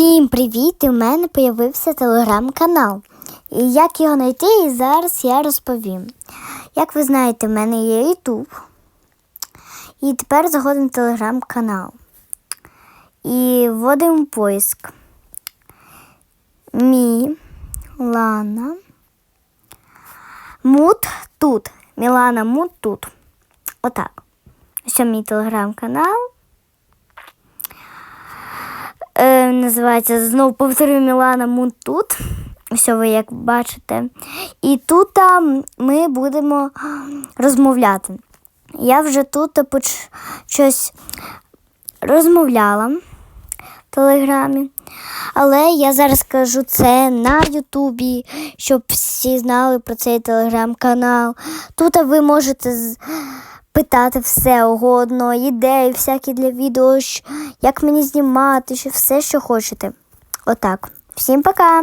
Всім привіт! У мене з'явився телеграм-канал. І як його знайти, і зараз я розповім. Як ви знаєте, в мене є Ютуб. І тепер заходимо в телеграм-канал. І вводимо поиск. Мі Лана. Мут тут. Мілана Мут тут. Отак. Ось мій телеграм-канал. Називається знову повторюю Мілана Мун тут. Ось ви як бачите. І тут ми будемо розмовляти. Я вже тут поч... щось розмовляла в Телеграмі. Але я зараз кажу це на Ютубі, щоб всі знали про цей телеграм-канал. Тут ви можете питати все угодно, ідеї, всякі для відео, як мені знімати, все, що хочете. Отак. Всім пока!